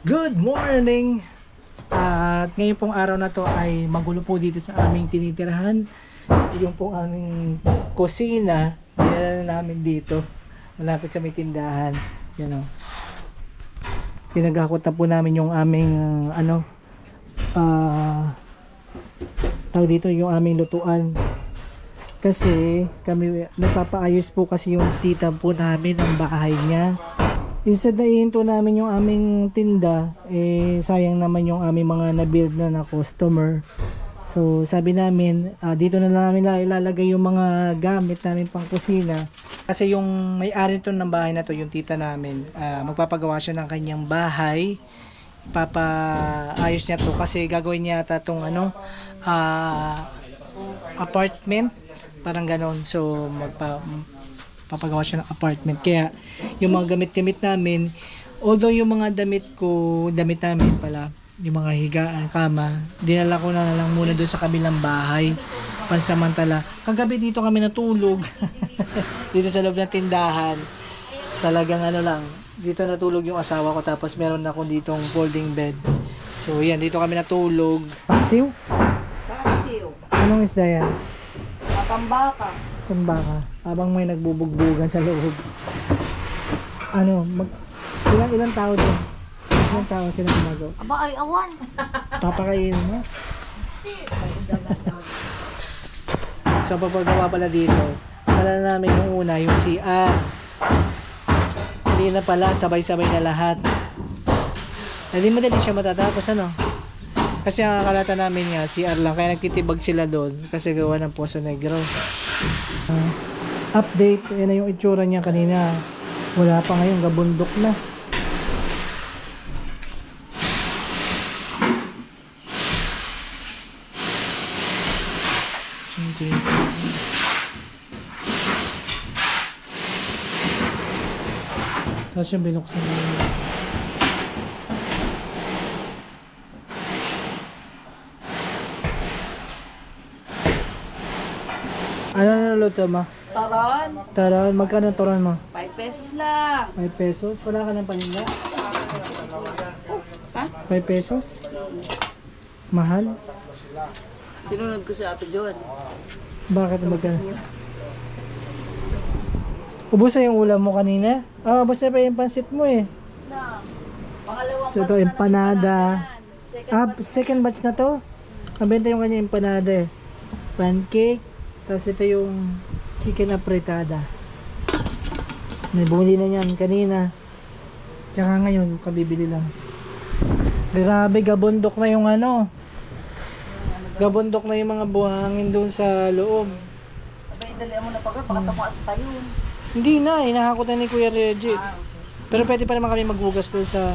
Good morning! At ngayon pong araw na to ay magulo po dito sa aming tinitirahan. Yung pong aming kusina, dinala namin dito. Malapit sa may tindahan. Yan o. Pinagkakot na po namin yung aming uh, ano, ah, tawag dito yung aming lutuan. Kasi kami nagpapaayos po kasi yung tita po namin ang bahay niya. Instead na ihinto namin yung aming tinda, eh sayang naman yung aming mga na-build na na customer. So sabi namin, ah, dito na lang namin la- ilalagay yung mga gamit namin pang kusina. Kasi yung may-ari to ng bahay na to, yung tita namin, ah, magpapagawa siya ng kanyang bahay. Papaayos niya to kasi gagawin niya ata tong ano, ah, apartment parang ganon so magpa papagawa siya ng apartment. Kaya yung mga gamit-gamit namin although yung mga damit ko damit namin pala yung mga higaan, kama dinala ko na lang muna doon sa kabilang bahay pansamantala. Kagabi dito kami natulog. Dito sa loob ng tindahan. Talagang ano lang dito natulog yung asawa ko tapos meron ako ditong folding bed. So yan dito kami natulog. Pasiw Pasiw. anong isda yan? Matambaka. Kung baka habang may nagbubugbugan sa loob. Ano mag ilang ilang tao doon ilang tao sila gumagawa Aba ay awan. papakainin mo? So papagawa pala dito pala namin yung una yung CR hindi na pala sabay-sabay na lahat. Hindi madali siya matatapos ano kasi ang akalata namin nga CR lang kaya nagtitibag sila doon kasi gawa ng Poso Negro. Ah, update yan na yung itsura niya kanina. Wala pa ngayon gabundok na. Tapos yung binuksan na luto mo? Taron. Tara, magkano toron mo? 5 pesos lang. 5 pesos? Wala ka ng paninda? Ha? 5 pesos? Mahal? Sinunod ko si Ate John. Bakit magkano? Ubus na yung ulam mo kanina? Ah, ubus na pa yung pansit mo eh. Pangalawang So ito, empanada. Ah, second batch na to? Nabenta yung kanya empanada eh. Pancake. Tapos ito yung chicken apretada. May bumili na yan kanina. Tsaka ngayon, kabibili lang. Grabe, gabundok na yung ano. Gabundok na yung mga buhangin doon sa loob. Abay, dali mo na pagkat. Baka tamuas pa yun. Hindi na, inahakot na ni Kuya Reggie. Ah, okay. Pero pwede pa naman kami maghugas doon sa...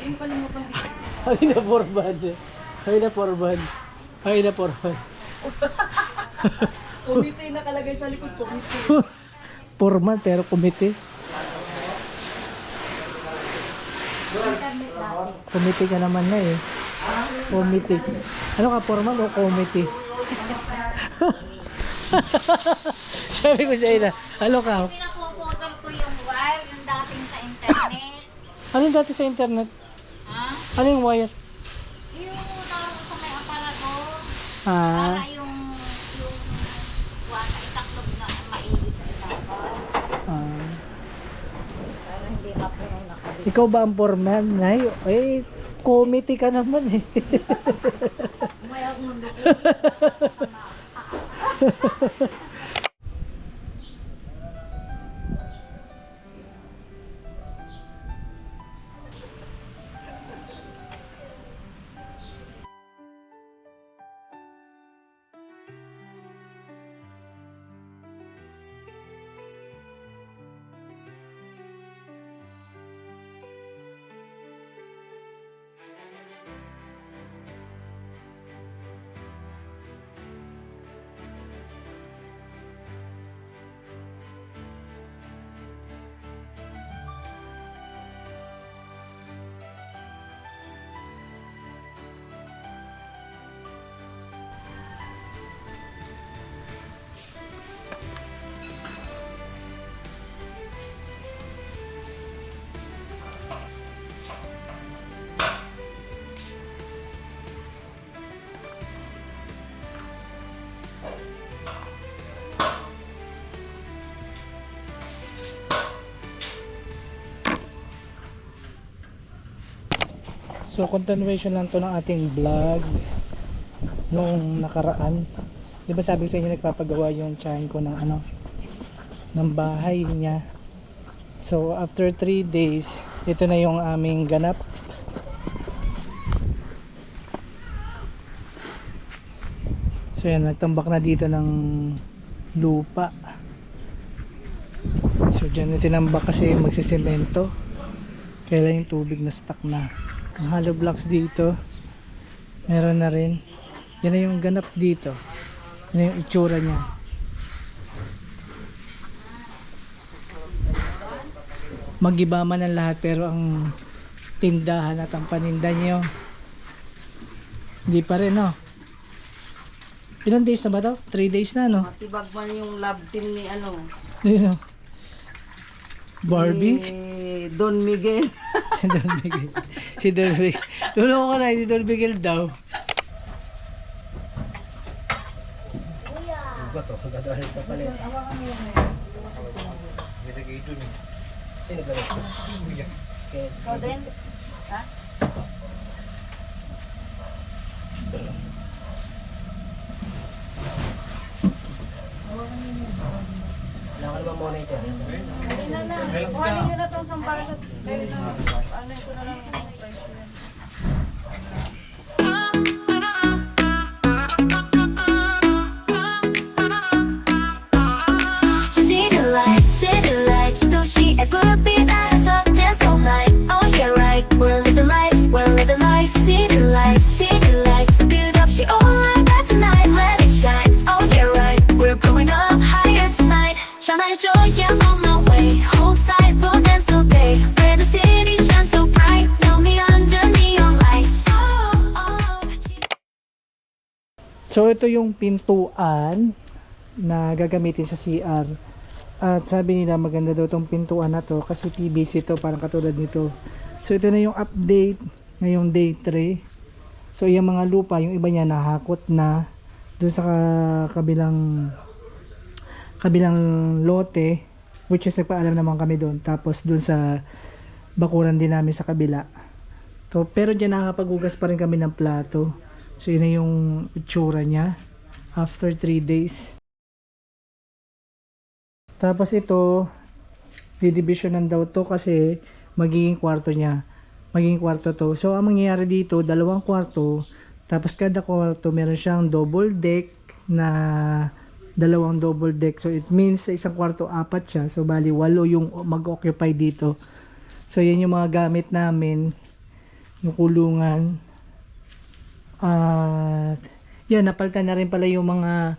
Ayun kalimutan dito. Ay na porbad. Ay na porbad. Ay na porbad. Kumite nakalagay sa likod ko. Kumite. Formal pero kumite. Kumite ka naman na eh. Kumite. Ano ka, formal o kumite? Sabi ko sa ina, ano ka? Pinapuputol ko yung wire, yung dating sa internet. Ano yung dati sa internet? ha? Ano yung wire? Yung tawag sa may aparador. Ah, Para yung yung wata itaklog na maigi sa ibabaw. ah. Para hindi mapuno na kabit. Ikaw ba ang formal? Nay, eh, committee ka naman eh. So continuation lang to ng ating vlog nung nakaraan. 'Di ba sabi sa inyo nagpapagawa yung tiyan ko ng ano ng bahay niya. So after 3 days, ito na yung aming ganap. So yan, nagtambak na dito ng lupa. So dyan na tinambak kasi magsisemento. Kaya yung tubig na stuck na. Ang hollow blocks dito, meron na rin. Yan na yung ganap dito. Yan na yung itsura niya. Magiba man ang lahat pero ang tindahan at ang paninda niyo hindi pa rin no ilan days na ba to? 3 days na no? Matibag man yung love team ni ano. Barbie? Ni Don Miguel. si Don Miguel. Si Don Miguel. Lolo ko na, si Don Miguel daw. Ikaw din? Ha? Kanina na. Kuhanin nyo na itong sampalan at kayo na. So ito yung pintuan na gagamitin sa CR. At sabi nila maganda daw tong pintuan na to kasi PVC to parang katulad nito. So ito na yung update ngayong day 3. So yung mga lupa, yung iba niya nahakot na doon sa ka- kabilang kabilang lote which is nagpaalam naman kami doon. Tapos doon sa bakuran din namin sa kabila. So, pero dyan nakakapaghugas pa rin kami ng plato. So yun na yung itsura niya after 3 days. Tapos ito, didivisionan daw to kasi magiging kwarto niya. Magiging kwarto to. So ang mangyayari dito, dalawang kwarto. Tapos kada kwarto meron siyang double deck na dalawang double deck. So it means sa isang kwarto apat siya. So bali walo yung mag-occupy dito. So yan yung mga gamit namin. Yung kulungan. At yan, napalitan na rin pala yung mga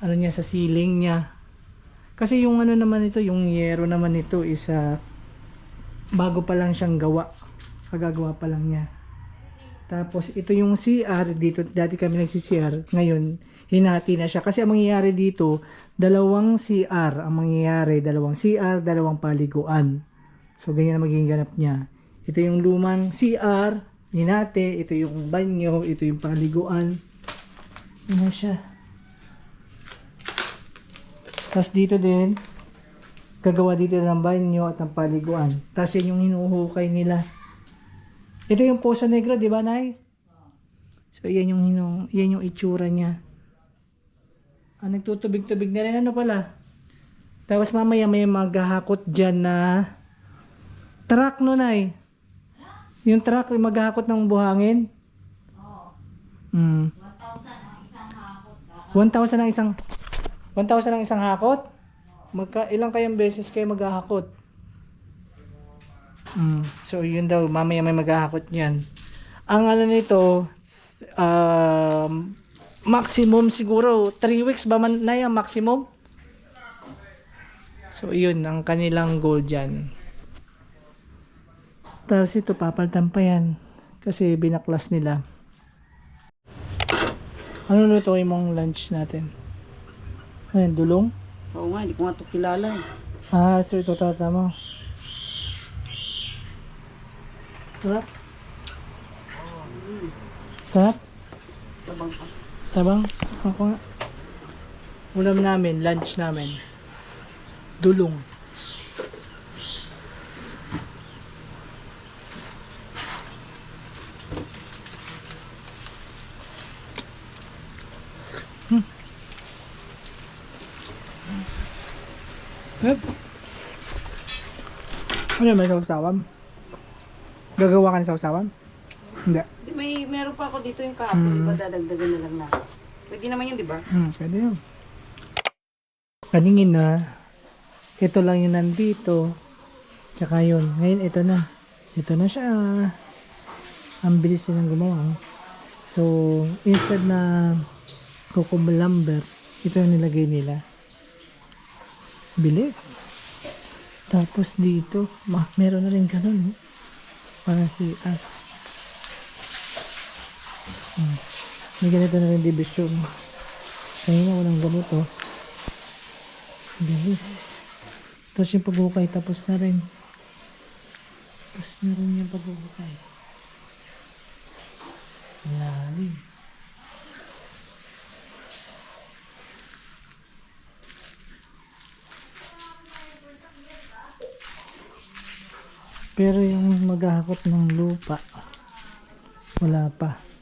ano niya sa ceiling niya. Kasi yung ano naman ito, yung yero naman ito is ah, bago pa lang siyang gawa. Kagagawa pa lang niya. Tapos ito yung CR dito, dati kami nagsi-CR. Ngayon, hinati na siya. Kasi ang mangyayari dito, dalawang CR ang mangyayari. Dalawang CR, dalawang paliguan. So, ganyan ang magiging ganap niya. Ito yung lumang CR, hinati. Ito yung banyo, ito yung paliguan. Ano siya? Tapos dito din, gagawa dito ng banyo at ng paliguan. Tapos yan yung hinuhukay nila. Ito yung Poso Negro, di ba, Nay? So, yan yung, hinu, yan yung itsura niya. Ah, nagtutubig-tubig na rin. Ano pala? Tapos mamaya may maghahakot dyan na truck no, Nay. Yung truck, yung maghahakot ng buhangin. Mm. 1,000 ang isang 1,000 ang isang hakot? Magka, ilang kayang beses kayo maghahakot? Mm. So, yun daw. Mamaya may maghahakot yan. Ang ano nito, um, maximum siguro, 3 weeks ba man na yan, maximum? So, yun, ang kanilang goal dyan. Tapos ito, papaltan pa yan. Kasi binaklas nila. Ano lutuin mong lunch natin? Ano dulong? Oo nga, hindi ko nga ito kilala eh. Ah, sir, ito tata mo. Sarap? Sarap? Tabang ka. Tabang? Ako nga. Ulam namin, lunch namin. Dulong. Ano may sausawan? Gagawa ka ng sausawan? Hindi. Di, May meron pa ako dito yung kahapon, di ba dadagdagan na lang natin. Pwede naman yun, di ba? Hmm, pwede yun. Kaningin na, ito lang yung nandito. Tsaka yun. Ngayon, ito na. Ito na siya. Ang bilis nilang gumawa. oh. So, instead na cucumber lumber, ito yung nilagay nila. Bilis. Tapos dito, ma, meron na rin ganun. oh. Para si ah. Hmm. May ganito na rin division. Kanina walang ganito. Bilis. Tapos yung paghukay, tapos na rin. Tapos na rin yung paghukay. Lalim. Pero yung maghahakot ng lupa, wala pa.